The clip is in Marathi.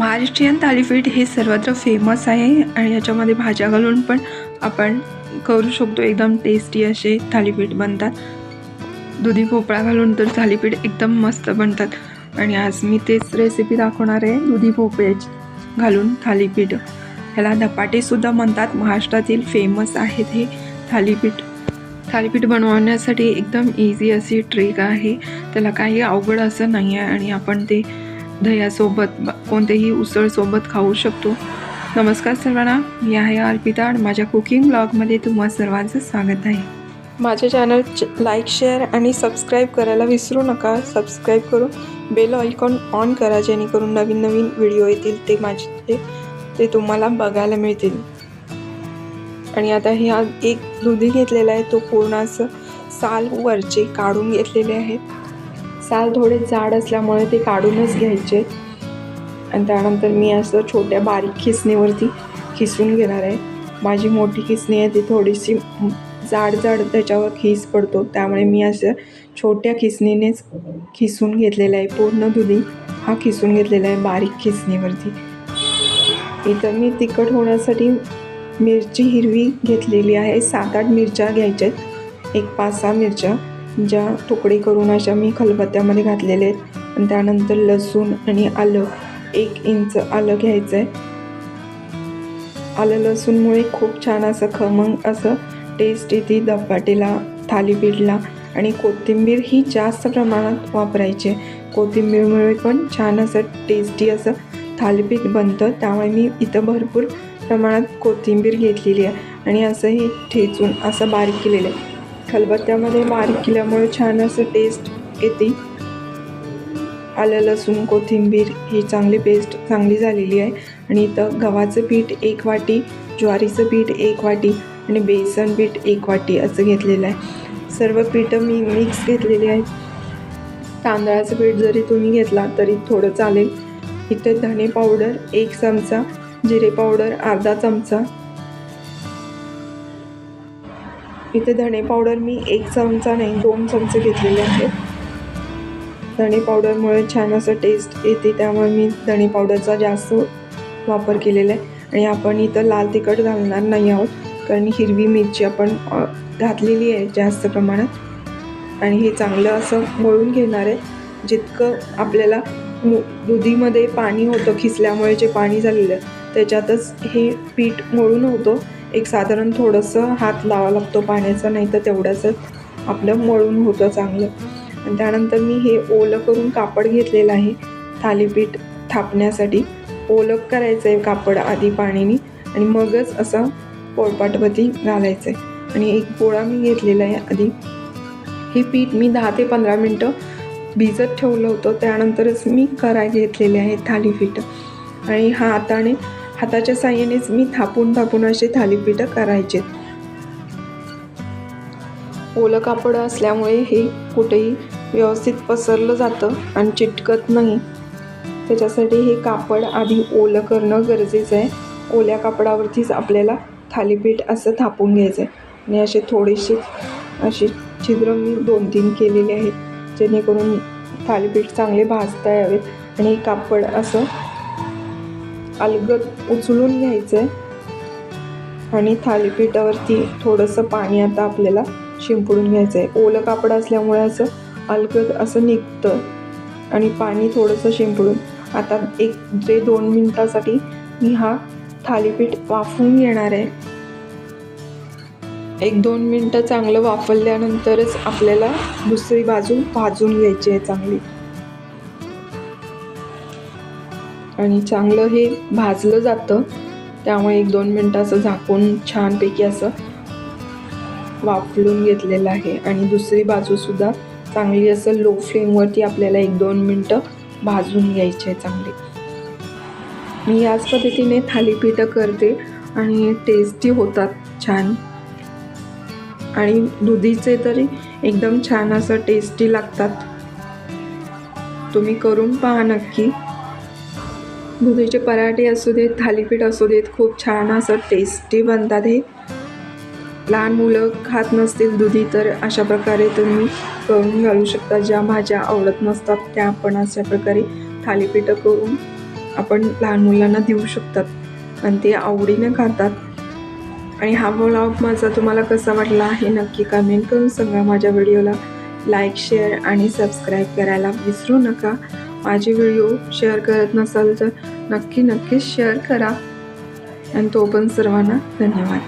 महाराष्ट्रीयन थालीपीठ हे सर्वत्र फेमस आहे आणि याच्यामध्ये भाज्या घालून पण आपण करू शकतो. एकदम टेस्टी असे थालीपीठ बनतात. दुधी भोपळा घालून तर थालीपीठ एकदम मस्त बनतात. आणि आज मी तेच रेसिपी दाखवणार आहे दुधी भोपळ्याची घालून थालीपीठ. ह्याला धपाटेसुद्धा म्हणतात. महाराष्ट्रातील फेमस आहेत हे थालीपीठ. थालीपीठ बनवण्यासाठी एकदम इझी अशी ट्रिक आहे. त्याला काही अवघड असं नाही आहे आणि आपण ते दह्यासोबत ब- उसळसोबत खाऊ शकतो. नमस्कार सर्वांना मी आहे अर्पिता आणि माझ्या कुकिंग ब्लॉगमध्ये तुम्हा सर्वांचं स्वागत आहे. माझ्या चॅनल लाईक शेअर आणि सबस्क्राईब करायला विसरू नका. सबस्क्राईब करून बेल आयकॉन ऑन करा जेणेकरून नवीन नवीन व्हिडिओ येतील ते माझे ते तुम्हाला बघायला मिळतील. आणि आता ह्या एक दुधी घेतलेला आहे तो पूर्ण असं साल वरचे काढून घेतलेले आहेत. साल थोडे जाड असल्यामुळे ते काढूनच घ्यायचे. आणि त्यानंतर मी असं छोट्या बारीक खिसणीवरती खिसून घेणार आहे. माझी मोठी खिसणी आहे ती थोडीशी जाड जाड त्याच्यावर खिस पडतो. त्यामुळे मी असं छोट्या खिसणीनेच खिसून घेतलेलं आहे. पूर्ण दुधी हा खिसून घेतलेला आहे बारीक खिसणीवरती. इथं मी तिखट होण्यासाठी मिरची हिरवी घेतलेली आहे. सात आठ मिरच्या घ्यायच्या आहेत. एक पाच सहा मिरच्या. ज्या तुकडे करून अशा मी खलबत्त्यामध्ये घातलेले आहेत. आणि त्यानंतर लसूण आणि आलं. एक इंच आलं घ्यायचं आहे आलं लसूणमुळे खूप छान असं खमंग असं टेस्ट येते. धपाटेला थालीपीठला आणि कोथिंबीर ही जास्त प्रमाणात वापरायची. कोथिंबीरमुळे पण छान असं टेस्टी असं थालीपीठ बनतं. त्यामुळे मी इथं भरपूर प्रमाणात कोथिंबीर घेतलेली आहे. आणि असं हे ठेचून असं बारीक केलेलं आहे. खलबत्त्यामध्ये बारीक केल्यामुळे छान असं टेस्ट येते. आलं लसूण कोथिंबीर ही चांगली पेस्ट चांगली झालेली आहे. आणि इथं गव्हाचं पीठ एक वाटी ज्वारीचं पीठ एक वाटी आणि बेसन पीठ एक वाटी असं घेतलेलं आहे. सर्व पीठं मी मिक्स घेतलेली आहेत. तांदळाचं पीठ जरी तुम्ही घेतला तरी थोडं चालेल. इथे धणे पावडर एक चमचा जिरे पावडर अर्धा चमचा इथे धणे पावडर मी एक चमचा नाही दोन चमचे घेतलेले आहेत. धणे पावडरमुळे छान असं टेस्ट येते त्यामुळे मी धणे पावडरचा जास्त वापर केलेला आहे. आणि आपण इथं लाल तिखट घालणार नाही आहोत कारण हिरवी मिरची आपण घातलेली आहे जास्त प्रमाणात. आणि हे चांगलं असं मळून घेणार आहे जितकं आपल्याला मु- दुधीमध्ये पाणी होतं खिसल्यामुळे जे पाणी झालेलं त्याच्यातच हे पीठ मळून होतं. एक साधारण थोडंसं हात लावा लागतो पाण्याचा नाही तर तेवढंच आपलं मळून होतं चांगलं. आणि त्यानंतर मी हे ओलं करून कापड घेतलेलं आहे थालीपीठ थापण्यासाठी. ओलं करायचं आहे कापड आधी पाण्याने आणि मगच असं पोळपाटवरती घालायचं आहे आणि एक गोळा मी घेतलेला आहे आधी. हे पीठ मी दहा ते पंधरा मिनटं भिजत ठेवलं होतं त्यानंतरच मी कराय घेतलेले आहे थालीपीठ. आणि हा हाताने हाताच्या साह्यानेच मी थापून थापून असे थालीपीठं करायचे ओलं कापड असल्यामुळे हे कुठेही व्यवस्थित पसरलं जातं आणि चिटकत नाही. त्याच्यासाठी हे कापड आधी ओलं करणं गरजेचं आहे. ओल्या कापडावरतीच आपल्याला थालीपीठ असं थापून घ्यायचं आहे आणि असे थोडेसे असे छिद्र मी दोन तीन केलेले आहेत. जेणेकरून थालीपीठ चांगले भाजता यावेत आणि हे कापड असं अलगद उचलून घ्यायचं आहे आणि थालीपीठावरती थोडंसं पाणी आता आपल्याला शिंपडून घ्यायचं आहे ओलं कापड असल्यामुळे असं अलगद असं निघतं. आणि पाणी थोडंसं शिंपडून. आता एक ते दोन मिनटासाठी मी हा थालीपीठ वाफवून घेणार आहे. एक दोन मिनटं चांगलं वाफवल्यानंतरच आपल्याला दुसरी बाजू भाजून घ्यायची आहे चांगली. आणि चांगलं हे भाजलं जातं. त्यामुळे एक दोन मिनटं असं झाकून छानपैकी असं वाफलून घेतलेलं आहे. आणि दुसरी बाजूसुद्धा चांगली असं लो फ्लेमवरती आपल्याला एक दोन मिनटं भाजून घ्यायची आहे चांगली. मी याच पद्धतीने थालीपीठं करते आणि टेस्टी होतात छान. आणि दुधीचे तरी एकदम छान असं टेस्टी लागतात. तुम्ही करून पहा नक्की. दुधीचे पराठे असू देत थालीपीठ असू देत खूप छान असं टेस्टी बनतात हे. लहान मुलं खात नसतील दुधी तर अशा प्रकारे तुम्ही करून घालू शकता. ज्या भाज्या आवडत नसतात त्या आपण अशा प्रकारे थालीपीठं करून आपण लहान मुलांना देऊ शकतात. आणि ते आवडीने खातात. आणि हा ब्लॉग माझा तुम्हाला कसा वाटला हे नक्की कमेंट करून सांगा. माझ्या व्हिडिओला लाईक शेअर आणि सबस्क्राईब करायला विसरू नका. माझे व्हिडिओ शेअर करत नसाल तर नक्की नक्कीच शेअर करा. आणि तो पण सर्वांना धन्यवाद.